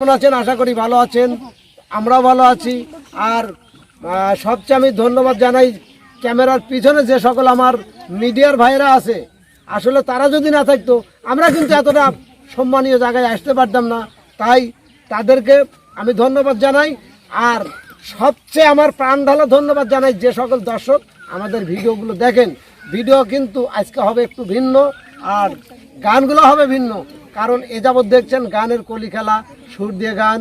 কেমন আছেন? আশা করি ভালো আছেন। আমরাও ভালো আছি। আর সবচেয়ে আমি ধন্যবাদ জানাই ক্যামেরার পিছনে যে সকল আমার মিডিয়ার ভাইরা আছে। আসলে তারা যদি না থাকতো, আমরা কিন্তু এতটা সম্মানীয় জায়গায় আসতে পারতাম না। তাই তাদেরকে আমি ধন্যবাদ জানাই। আর সবচেয়ে আমার প্রাণ ঢালা ধন্যবাদ জানাই যে সকল দর্শক আমাদের ভিডিওগুলো দেখেন। ভিডিও কিন্তু আজকে হবে একটু ভিন্ন, আর গানগুলো হবে ভিন্ন। কারণ এ যাবৎ দেখছেন গানের কলি খেলা, সুর দিয়ে গান,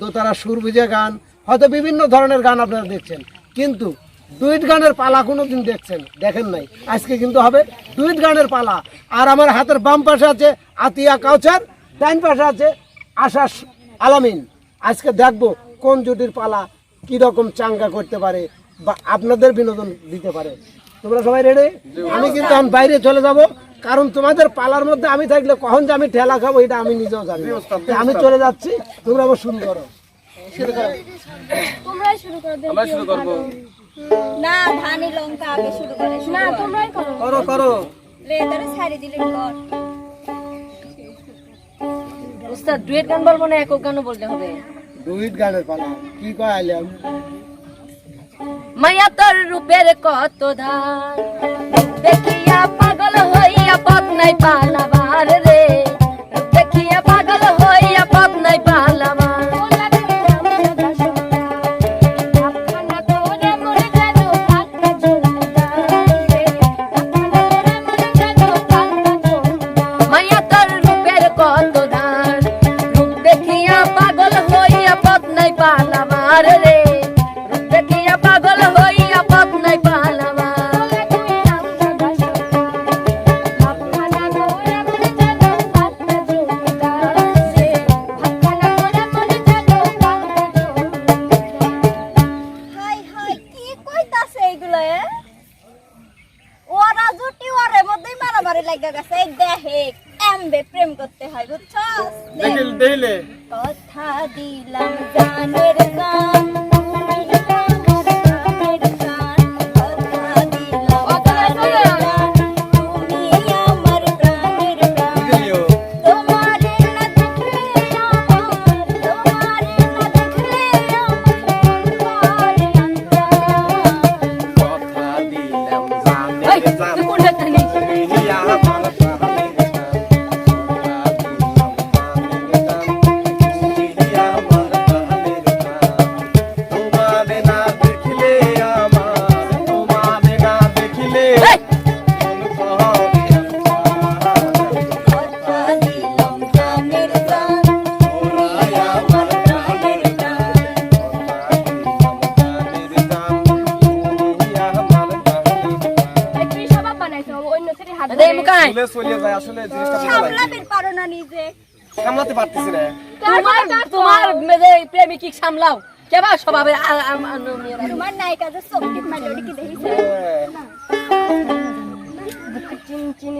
দোতারা সুর বুঝে গান, হয়তো বিভিন্ন ধরনের গান আপনারা দেখছেন। কিন্তু ডুইট গানের পালা কোনো দিন দেখছেন, দেখেন নাই। আজকে কিন্তু হবে ডুইট গানের পালা। আর আমার হাতের বাম পাশে আছে আতিয়া কাউচার ডাইন পাশে আছে আশাস আলামিন। আজকে দেখব কোন জুটির পালা কীরকম চাঙ্গা করতে পারে বা আপনাদের বিনোদন দিতে পারে। তোমরা সবাই রেডি আমি কিন্তু এখন বাইরে চলে যাব। কারণ তোমাদের পালার মধ্যে আমি থাকলে কখন যে আমি ঠেলা খাব এটা আমি নিজেও জানি আমি চলে যাচ্ছি তোমরা আবার শুরু করো। শুরু করো। তোমরাই শুরু করো আমরা শুরু করব। না ধানি লঙ্কা আগে শুরু করে না তোমরাই করো। করো করো। রে তারা ছাড়ি দিলে কর। উস্তাদ ডুয়েট গান বলব না একক গানও বলতে হবে? ডুইট গানের পালা। কি কয় তোর রূপের কত ধার? হইয়া পথ নাই পালাবার এমবে প্রেম করতে হয় বুঝছ। কথা দিলাম জানের গান দে মুকাই। চলে চলে যায় আসলে জিনিসটা সামলাতে পারো না নিজে। সামলাতে পারতেছি না তোমার তোমার মেয়ে প্রেমিকি সামলাও। কেবা স্বভাবে। তোমার নায়িকা যে সবটি মাইলড়ি কি দেখিছে? চিন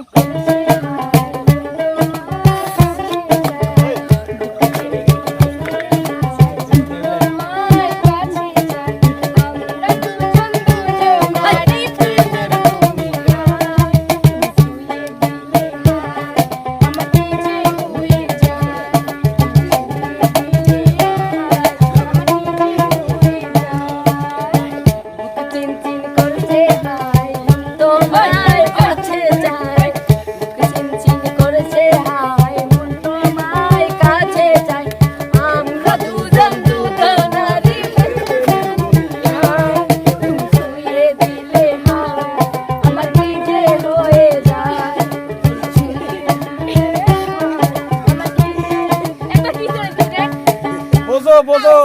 বোঝো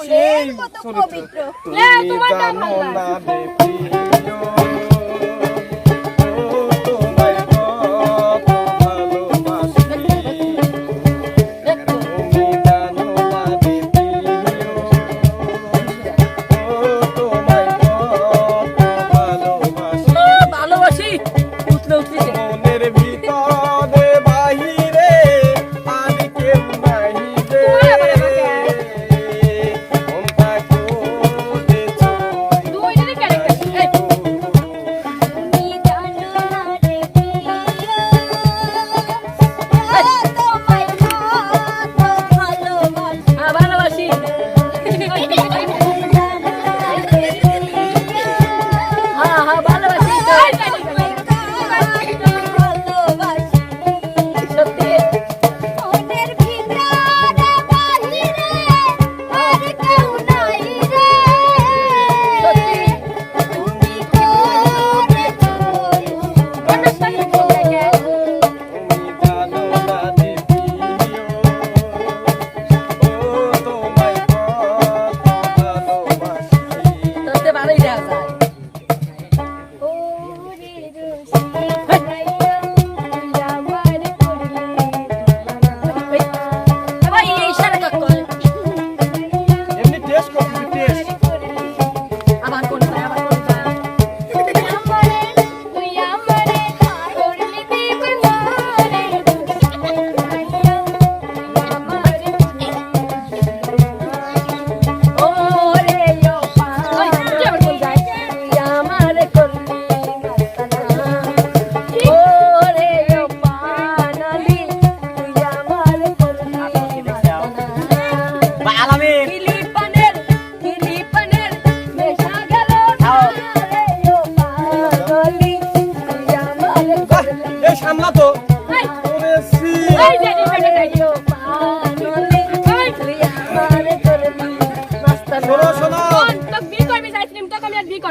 সেই চরিত্র তুমি জানো না রে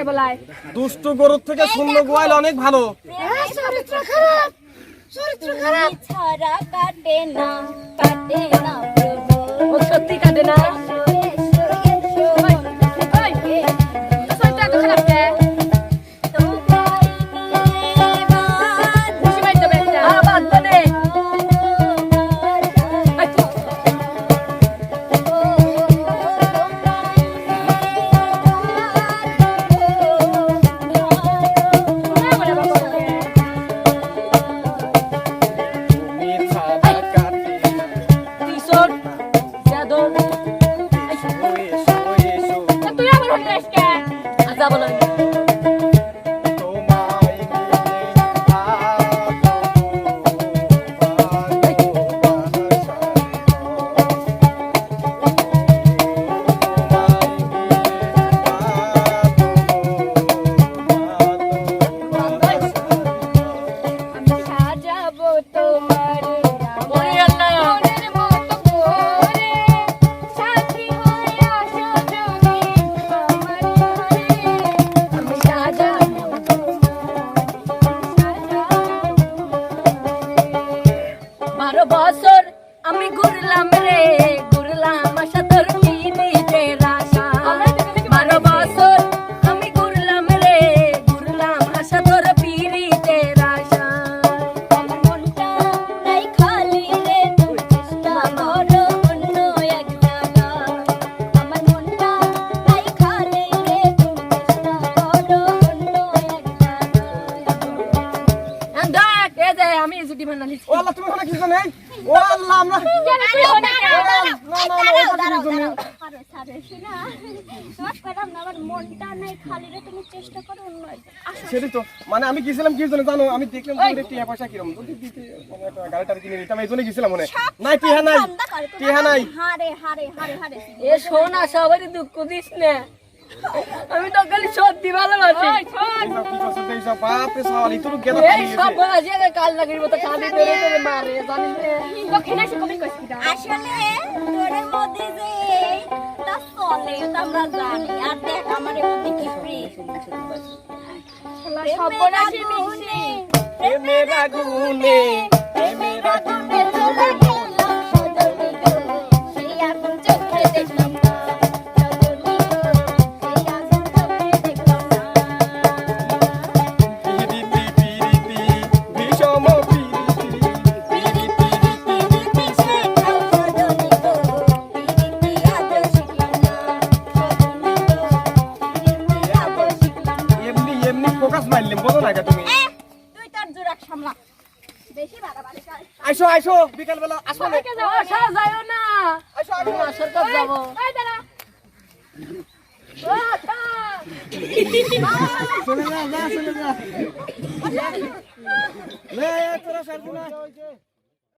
ফেলায় দুষ্টু গরুর থেকে শূন্য গোয়াল অনেক ভালো। চরিত্র খারাপ চরিত্র খারাপ। ছাড়া কাটে না কাটে না সত্যি কাটে না? না, আমার মনটা নাই খালি রে তুমি চেষ্টা করো অন্য এক জায়গায়। আসো। সেটাই তো মানে আমি গেছিলাম কি জন্য জানো আমি দেখলাম টিয়া পয়সা কিরম। যদি দিতে একটা গাড়ি টাড়ি কিনে নিতাম এই জন্য গেছিলাম মনে। নাই টিহা নাই ঠান্ডা করে। তোমার টিহা নাই। হারে হারে হারে হারে। এ শোনা সবারই দুঃখ দিস না। আমি তো খালি সত্যি ভালোবাসি। তো কাল লাগির মতো কাঁদি ধরে ধরে মারে জানিস না দক্ষিণে কবি কইছি আসলে তোরে মধ্যে যে তা চলে তা আমরা জানি। আর দেখ আমার মধ্যে কি প্রেম। সর্বনাশী মিশি। প্রেমের আগুনে প্রেমের আগুনে চলে গেলাম সজনী গো, সেই আগুন চোখে দেখলাম সামলা। বেশি বাড়াবাড়ি আইসো আইসো বিকাল বেলা আসো না। ও, সব যাইও না। আইসো কাজ যাব। আচ্ছা। চলে যা যা চলে যা। তোরা সারবো না।